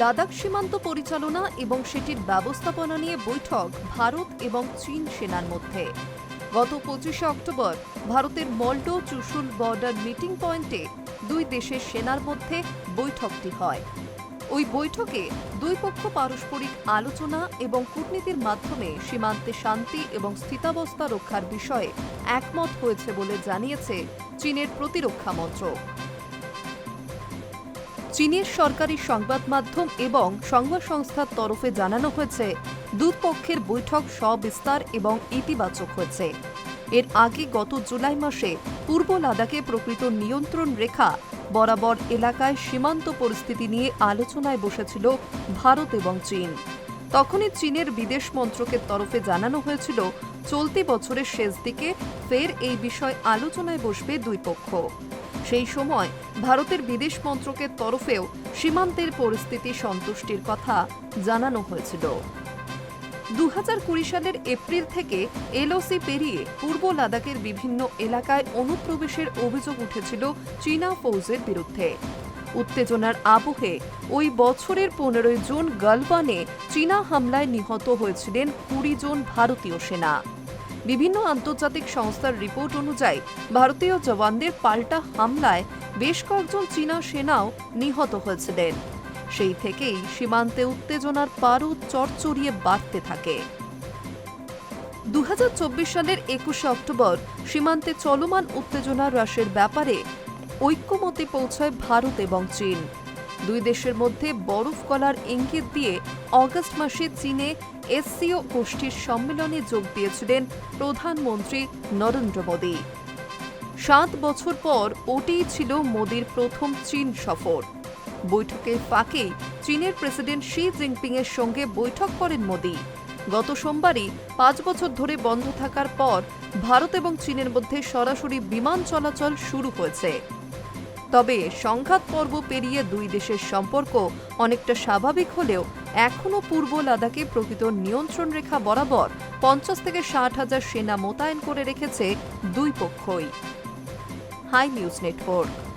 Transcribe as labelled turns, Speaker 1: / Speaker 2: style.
Speaker 1: লাদাখ সীমান্ত পরিচালনা এবং সেটির ব্যবস্থাপনা নিয়ে বৈঠক ভারত এবং চীন সেনার মধ্যে। গত পঁচিশে অক্টোবর ভারতের মল্ডো চুশুল বর্ডার মিটিং পয়েন্টে দুই দেশের সেনার মধ্যে বৈঠকটি হয়। ওই বৈঠকে দুই পক্ষ পারস্পরিক আলোচনা এবং কূটনীতির মাধ্যমে সীমান্তে শান্তি এবং স্থিতাবস্থা রক্ষার বিষয়ে একমত হয়েছে বলে জানিয়েছে চীনের প্রতিরক্ষা মন্ত্রক। চীনের সরকারি সংবাদ মাধ্যম এবং সংবাদ সংস্থার তরফে জানানো হয়েছে, দুপক্ষের বৈঠক সবিস্তার এবং ইতিবাচক হয়েছে। এর আগে গত জুলাই মাসে পূর্ব লাদাখে প্রকৃত নিয়ন্ত্রণ রেখা বরাবর এলাকায় সীমান্ত পরিস্থিতি নিয়ে আলোচনায় বসেছিল ভারত এবং চীন। তখনই চীনের বিদেশ মন্ত্রকের তরফে জানানো হয়েছিল, চলতি বছরের শেষ দিকে ফের এই বিষয় আলোচনায় বসবে দুই পক্ষ। সেই সময় ভারতের বিদেশ মন্ত্রকের তরফেও সীমান্তের পরিস্থিতি সন্তুষ্টির কথা জানানো হয়েছিল। দু কুড়ি সালের এপ্রিল থেকে এলওসি পেরিয়ে পূর্ব লাদাখের বিভিন্ন এলাকায় অনুপ্রবেশের অভিযোগ উঠেছিল চীনা ফৌজের বিরুদ্ধে। উত্তেজনার আবহে ওই বছরের পনেরোই জুন গালওয়ানে চীনা হামলায় নিহত হয়েছিলেন কুড়ি জন ভারতীয় সেনা। বিভিন্ন আন্তর্জাতিক সংস্থার রিপোর্ট অনুযায়ী, ভারতীয় জওয়ানদের পাল্টা হামলায় বেশ কয়েকজন চীনা সেনাও নিহত হয়েছিলেন। সেই থেকেই সীমান্তে উত্তেজনার পারদ চড়চড়িয়ে বাড়তে থাকে। দু হাজার চব্বিশ সালের একুশে অক্টোবর সীমান্তে চলমান উত্তেজনা হ্রাসের ব্যাপারে ঐক্যমতে পৌঁছায় ভারত এবং চীন। দুই দেশের মধ্যে বরফ গলার ইঙ্গিত দিয়ে অগস্ট মাসে চীনে এসসিও গোষ্ঠীর সম্মেলনে যোগ দিয়েছিলেন প্রধানমন্ত্রী নরেন্দ্র মোদী। সাত বছর পর ওটিই ছিল মোদীর প্রথম চীন সফর। বৈঠকের ফাঁকেই চীনের প্রেসিডেন্ট শি জিনপিং এর সঙ্গে বৈঠক করেন মোদী। গত সোমবারই পাঁচ বছর ধরে বন্ধ থাকার পর ভারত এবং চীনের মধ্যে সরাসরি বিমান চলাচল শুরু হয়েছে। তবে সংঘাত পর্ব পেরিয়ে দুই দেশের সম্পর্ক অনেকটা স্বাভাবিক হলেও এখনও পূর্ব লাদাখে প্রকৃত নিয়ন্ত্রণ রেখা বরাবর পঞ্চাশ থেকে ষাট হাজার সেনা মোতায়েন করে রেখেছে দুই পক্ষই। High news network.